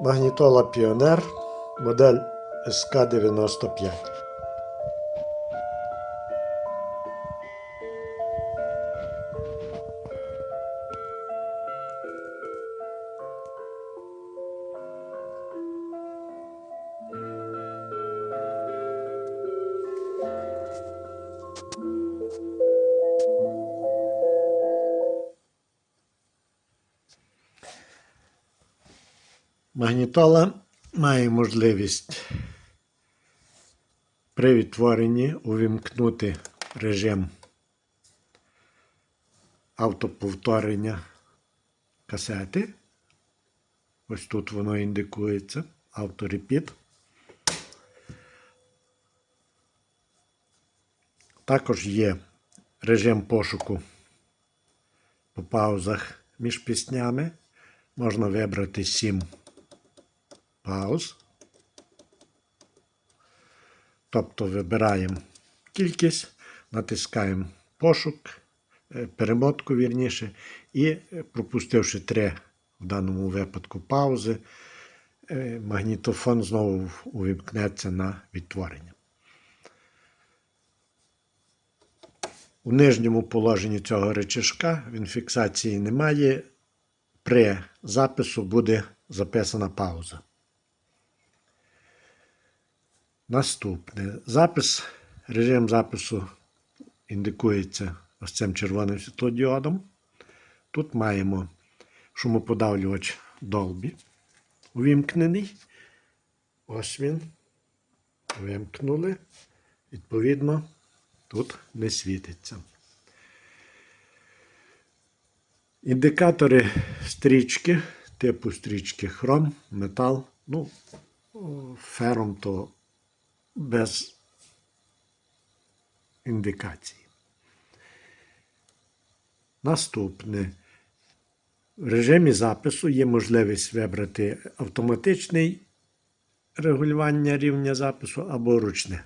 Магнітола Піонер, модель СК-95. Магнітола має можливість при відтворенні увімкнути режим автоповторення касети. Ось тут воно індикується. Авторепіт. Також є режим пошуку по паузах між піснями. Можна вибрати 7 пауз. Тобто вибираємо кількість, натискаємо пошук, е, перемотку вірніше, і е, пропустивши три в даному випадку паузи, е, магнітофон знову увімкнеться на відтворення. У нижньому положенні цього речашка він фіксації немає. При запису буде записана пауза. Наступне. Запис, режим запису індикується ось цим червоним світлодіодом. Тут маємо шумоподавлювач Dolby увімкнений. Ось він. Вимкнули. Відповідно, тут не світиться. Індикатори стрічки, типу стрічки хром, метал. Ну, фером то без індикації. Наступне. В режимі запису є можливість вибрати автоматичний регулювання рівня запису або ручне.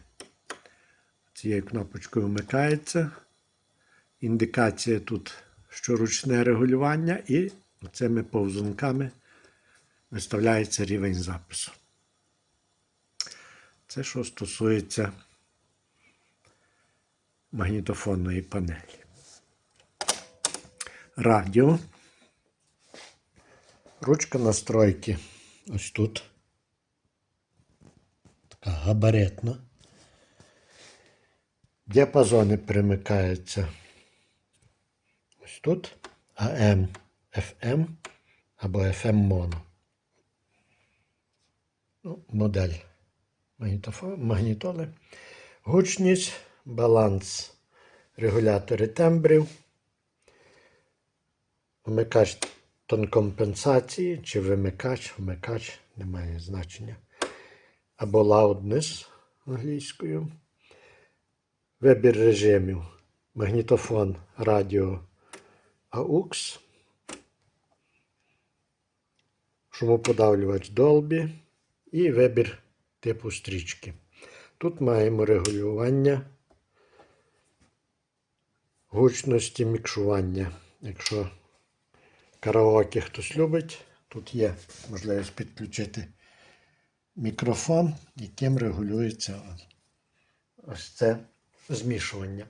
Цією кнопочкою вмикається. Індикація тут, що ручне регулювання, і цими повзунками виставляється рівень запису. Це що стосується магнітофонної панелі. Радіо. Ручка настройки. Ось тут. Така габаритна. Діапазони перемикаються. Ось тут. AM, FM або FM моно. Ну, модель магнітоли. Гучність, баланс, регулятори тембрів, вмикач тонкомпенсації чи вимикач, вмикач, немає значення. Або loudness англійською. Вибір режимів. Магнітофон, радіо AUX. Шумоподавлювач Dolby і вибір типу стрічки. Тут маємо регулювання гучності мікшування. Якщо караоке хтось любить, тут є можливість підключити мікрофон, яким регулюється ось це змішування.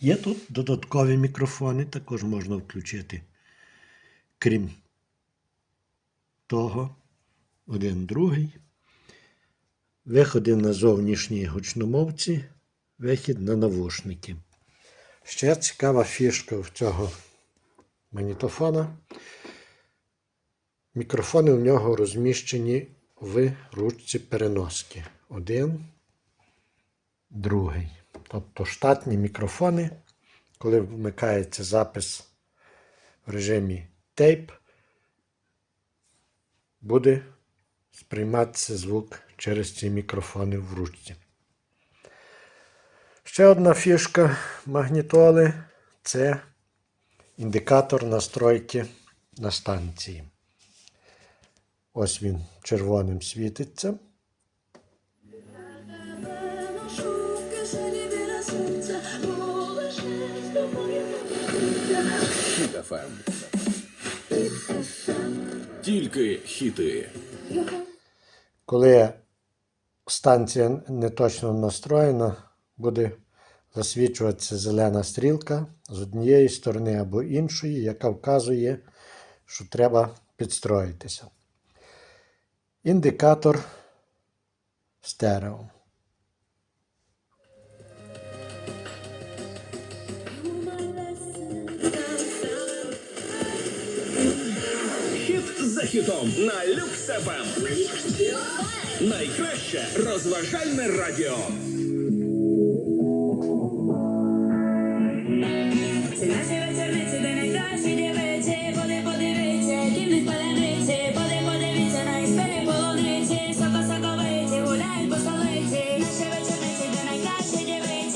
Є тут додаткові мікрофони, також можна включити, крім того, один другий. Виходи на зовнішні гучномовці, вихід на навушники. Ще цікава фішка в цього магнітофона. Мікрофони в нього розміщені в ручці переноски. Один, другий. Тобто штатні мікрофони, коли вмикається запис в режимі тейп, буде сприйматися звук через ці мікрофони в ручці. Ще одна фішка магнітоли це індикатор настройки на станції. Ось він червоним світиться. ФМ. Тільки хіти. Коли станція не точно настроєна, буде засвічуватися зелена стрілка з однієї сторони або іншої, яка вказує, що треба підстроїтися. Індикатор стерео. За хітом на Люкс ФМ. Найкраще розважальне радіо.